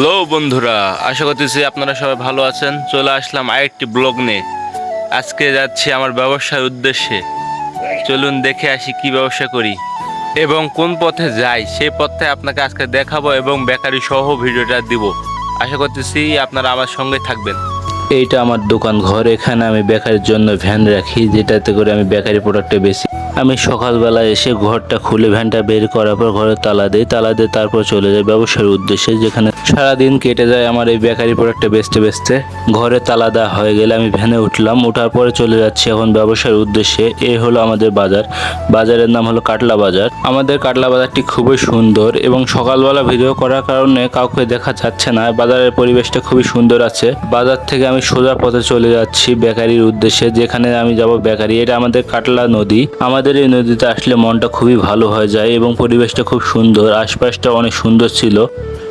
Hello বন্ধুরা, আশা করতেছি আপনারা সবাই ভালো আছেন। চলে আসলাম আরেকটি ব্লগ নিয়ে। আজকে যাচ্ছি আমার ব্যবসার উদ্দেশ্যে। চলুন দেখে আসি কি ব্যবসা করি এবং কোন পথে যাই। সেই পথে আপনাকে আজকে দেখাবো এবং বেকারি সহ ভিডিওটা দিব। আশা করতেছি আপনারা আমার সঙ্গে থাকবেন। এইটা আমার দোকান ঘর। এখানে আমি বেকারির জন্য ভ্যান রাখি, যেটাতে করে আমি বেকারি প্রোডাক্টে বেশি আমি সকালবেলা এসে ঘরটা খুলে ভ্যানটা বের করার পর ঘরে তালা দিই, তালা দিয়ে তারপর চলে যাই ব্যবসার উদ্দেশ্যে, যেখানে সারাদিন কেটে যায় আমার এই বেকারি প্রোডাক্টটা বেচতে বেচতে। ঘরে তালা দেওয়া হয়ে গেলে আমি ভ্যানে উঠলাম ওঠার পরে চলে যাচ্ছি এখন ব্যবসার উদ্দেশ্যে এই হলো আমাদের বাজার। বাজারের নাম হলো কাটলা বাজার। আমাদের কাটলা বাজারটি খুবই সুন্দর এবং সকালবেলা ভিডিও করার কারণে কাউকে দেখা যাচ্ছে না, বাজারের পরিবেশটা খুবই সুন্দর আছে। বাজার থেকে আমি সোজা পথে চলে যাচ্ছি বেকারির উদ্দেশ্যে, যেখানে আমি যাব বেকারি, এটা আমাদের কাটলা নদী। আমাদের এই নদীতে আসলে মনটা খুবই ভালো হয়ে যায় এবং পরিবেশটা খুব সুন্দর, আশপাশটা অনেক সুন্দর ছিল।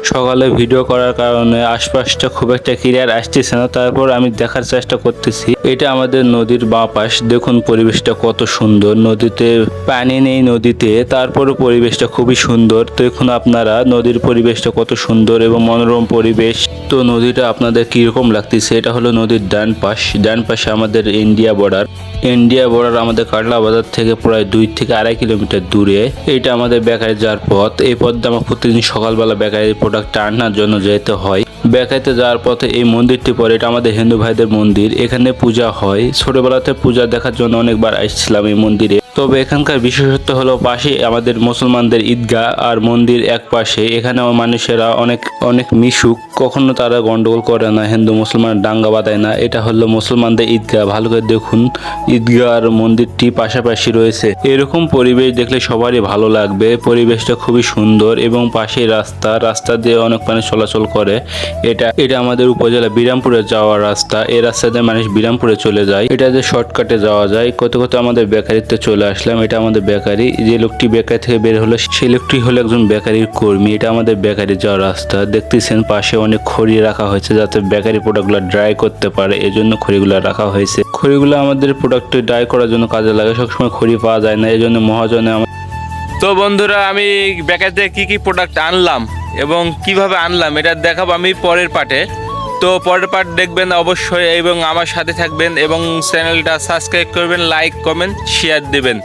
সকালে ভিডিও করার কারণে আশপাশটা খুব একটা ক্লিয়ার আসতেছে না, তারপর আমি দেখার চেষ্টা করতেছি। এটা আমাদের নদীর বাঁ পাশ দেখুন পরিবেশটা কত সুন্দর, নদীতে পানি নেই নদীতে, তারপরও পরিবেশটা খুবই সুন্দর। দেখুন আপনারা, নদীর পরিবেশটা কত সুন্দর এবং মনোরম পরিবেশ। তো নদীটা আপনাদের কীরকম লাগতেছে? এটা হলো নদীর ডান পাশ, ডান পাশে আমাদের ইন্ডিয়া বর্ডার ইন্ডিয়া বর্ডার আমাদের কাটলা বাজার থেকে প্রায় দুই থেকে আড়াই কিলোমিটার দূরে। এটা আমাদের বেকারি যাওয়ার পথ। এই পথ দিয়ে আমার প্রতিদিন সকালবেলা বেকারির প্রোডাক্ট আনার জন্য যেতে হয় বেকাইতে যাওয়ার পথে এই মন্দিরটি পরে এটা আমাদের হিন্দু ভাইদের মন্দির। এখানে পূজা হয়। ছোটবেলাতে পূজা দেখার জন্য অনেকবার আসছিলাম এই মন্দিরে। তবে এখানকার বিশেষত্ব হলো পাশে আমাদের মুসলমানদের ঈদগাহ আর মন্দির এক পাশে। এখানে মানুষেরা অনেক অনেক মিশুক। কখনো তারা গন্ডগোল করে না, হিন্দু, মুসলমান ডাঙ্গা বাঁধায় না। এটা হলো মুসলমানদের ঈদগাহ। ভালো করে দেখুন ঈদগাহ আর মন্দিরটি পাশাপাশি রয়েছে। এরকম পরিবেশ দেখলে সবারই ভালো লাগবে। পরিবেশটা খুবই সুন্দর এবং পাশে রাস্তা। রাস্তা দিয়ে অনেক মানুষ চলাচল করে। এটা এটা আমাদের উপজেলা বিরামপুরে যাওয়ার রাস্তা। এই রাস্তা দিয়ে মানুষ বিরামপুরে চলে যায়। এটা যে শর্টকাটে যাওয়া যায়, কত কত আমাদের বেকারিতে চলে আসলাম। এটা আমাদের বেকারি। যে লোকটি বেকারি থেকে বের হলো সেই লোকটি হলো একজন বেকারির কর্মী। এটা আমাদের বেকারি যাওয়ার রাস্তা। দেখতেছেন পাশে অনেক খড়ি রাখা হয়েছে যাতে বেকারি প্রোডাক্টগুলো ড্রাই করতে পারে। এই জন্য খড়িগুলো রাখা হয়েছে। খড়িগুলো আমাদের প্রোডাক্ট ড্রাই করার জন্য কাজে লাগে। সবসময় খড়ি পাওয়া যায় না। এই জন্য মহাজনে তো বন্ধুরা, আমি বেকার থেকে কী কী প্রোডাক্ট আনলাম এবং কীভাবে আনলাম এটা দেখাবো আমি পরের পার্টে তো পরের পার্ট দেখবেন অবশ্যই এবং আমার সাথে থাকবেন এবং চ্যানেলটা সাবস্ক্রাইব করবেন লাইক কমেন্ট শেয়ার দেবেন।